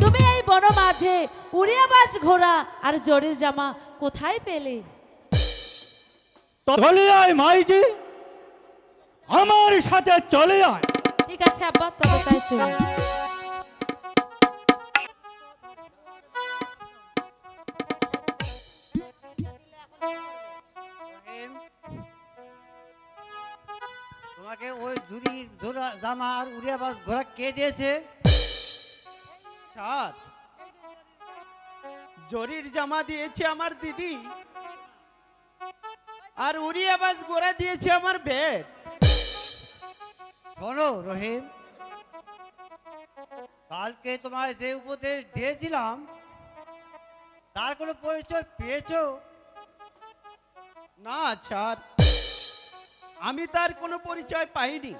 তুমি এই বন মাঝে উড়িয়া বাজ ঘোড়া আর জরির জামা কোথায় পেলে? চলে আয় মাইজি। আমার সাথে চলে আয়। ঠিক আছে আব্বা তবে তাই চলো তোমাকে ওই জুরি জোড়া জামা আর উড়িয়া বাস ঘোড়া কে দিয়েছে? ছাড় জরির জামা দিয়েছে আমার দিদি। আর উড়ি আবাজ গোড়া দিয়েছে আমার বেদ শোনো রহিম। কালকে তোমায় যে উপদেশ দিয়েছিলাম তার কোনো পরিচয় পেয়েছ? না ছাড় আমি তার কোনো পরিচয় পাইনি।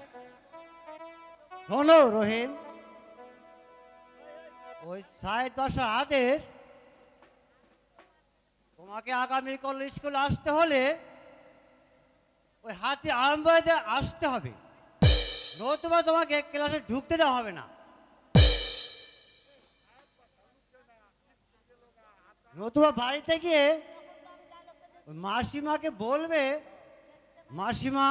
শোনো রহিম। ওই সাড়ে দশটার আদেশ, তোমাকে আগামীকাল স্কুলে আসতে হলে ওই হাতি আরম্ভ আসতে হবে। নতুবা তোমাকে ক্লাসে ঢুকতে দেওয়া হবে না। নতুবা বাড়িতে গিয়ে মাসিমাকে বলবে, মাসিমা,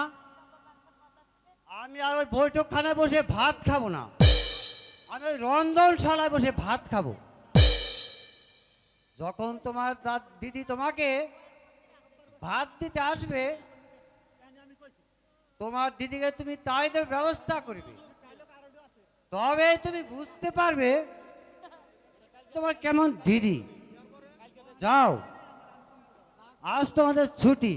আমি আর ওই বৈঠকখানায় বসে ভাত খাব না। আমি রন্ধনশালায় বসে ভাত খাব। যখন তোমার দিদি তোমাকে ভাত দিতে আসবে, তোমার দিদিকে তুমি তাই ব্যবস্থা করবে। তবে তুমি বুঝতে পারবে তোমার কেমন দিদি। যাও, আজ তোমাদের ছুটি।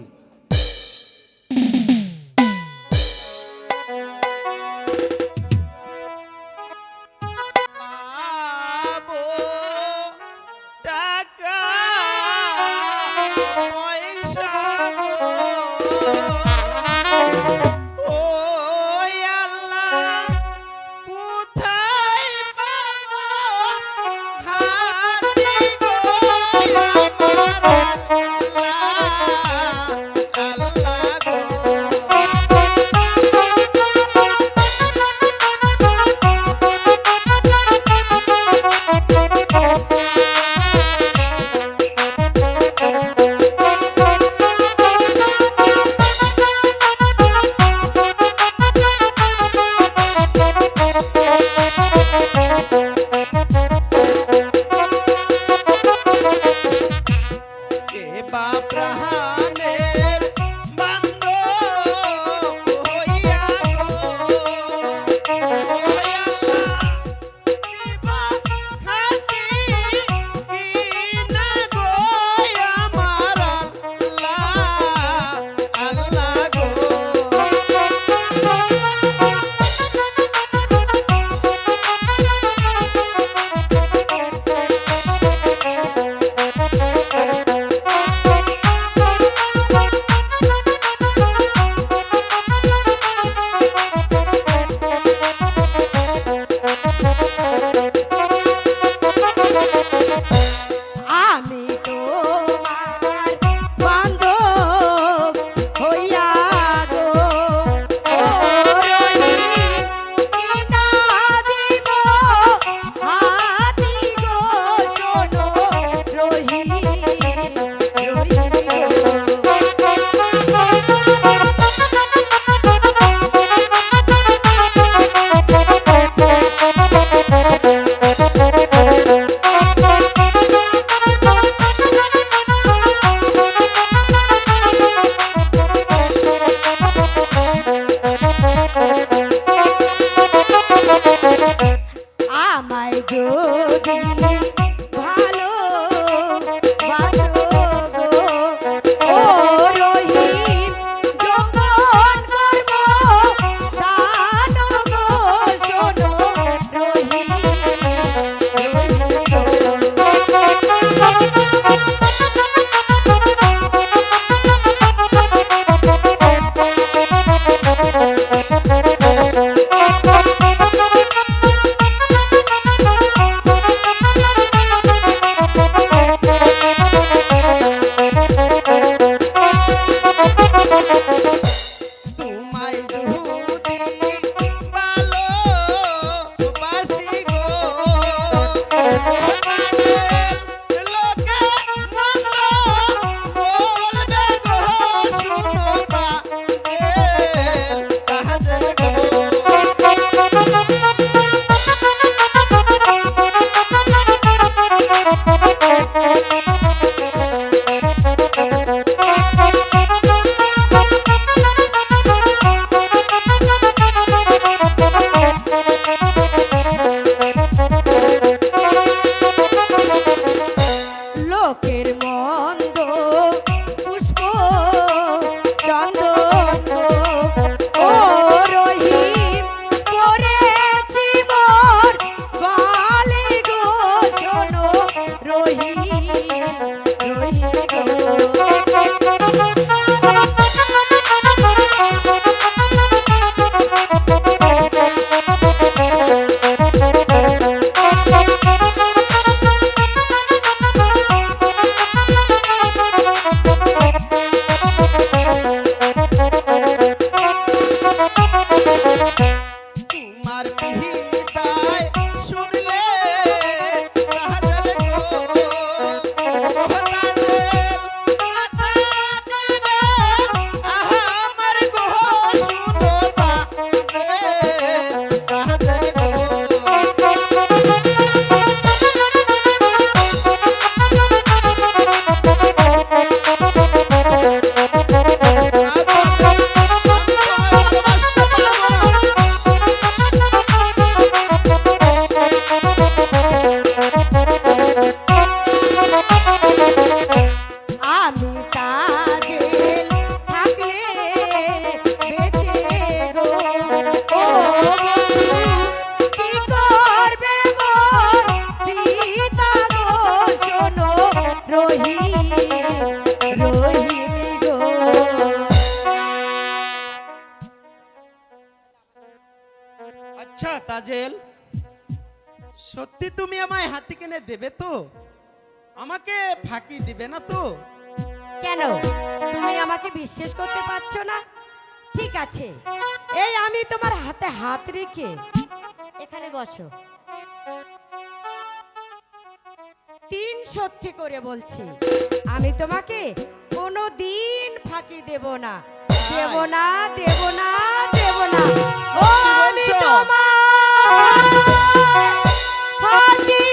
কিনে দেবে তো? আমাকে ফাঁকি দিবে না তো? কেন? তুমি আমাকে বিশ্বাস করতে পারছ না? ঠিক আছে। এই আমি তোমার হাতে হাত রেখে এখানে বসো। তিন সত্যি করে বলছি আমি তোমাকে কোনো দিন ফাঁকি দেব না। দেব না দেব না দেব না। ও আমি তোমার ফাঁকি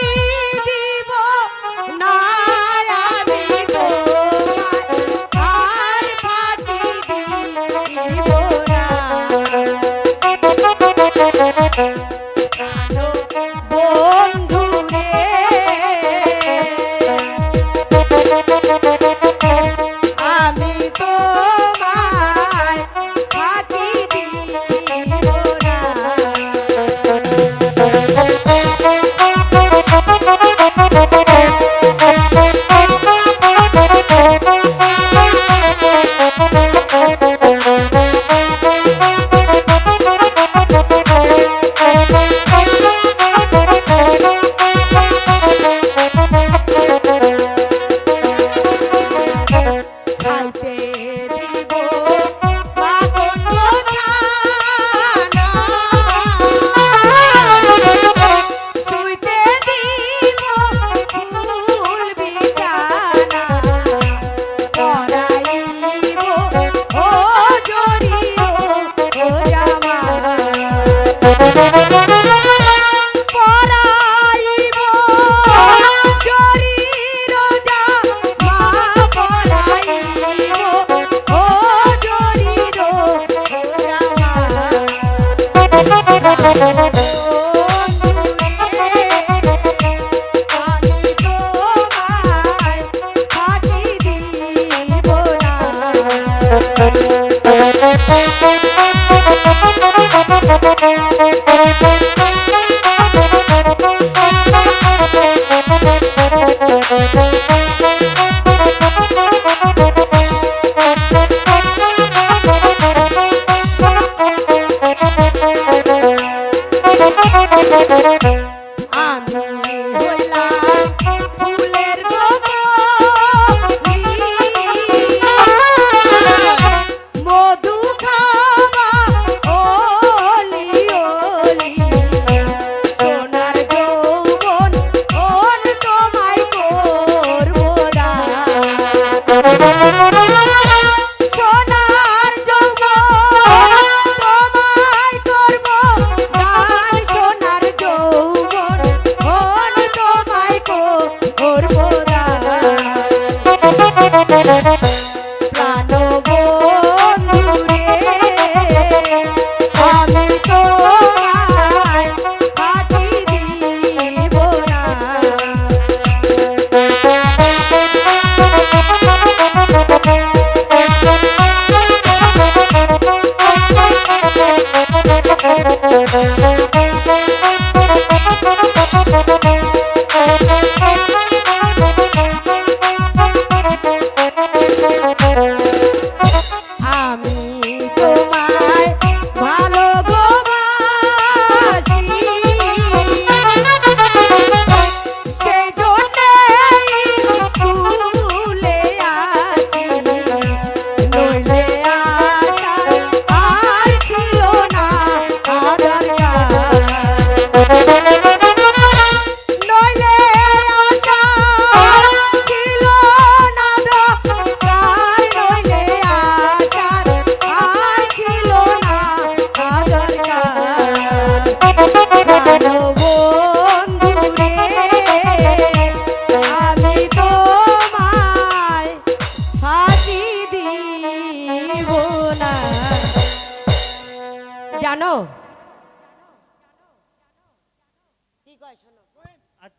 আমি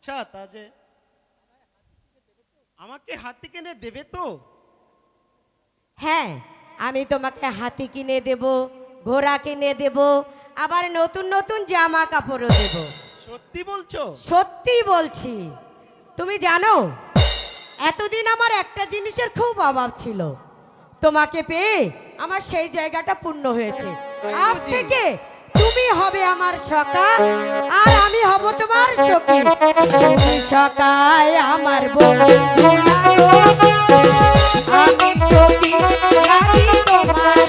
আচ্ছা তাজে আমাকে হাতি কিনে দেবে তো? হ্যাঁ আমি তোমাকে হাতি কিনে দেব ঘোড়া কিনে দেব আবার নতুন নতুন জামা কাপড়ও দেব। সত্যি বলছো? সত্যি বলছি। তুমি জানো এতদিন আমার একটা জিনিসের খুব অভাব ছিল। তোমাকে পেয়ে আমার সেই জায়গাটা পূর্ণ হয়েছে। আজ থেকে হবে আমার সকা আর আমি হব তোমার সখী। সকায় আমার বন্ধু আমি সখী, আমি তোমার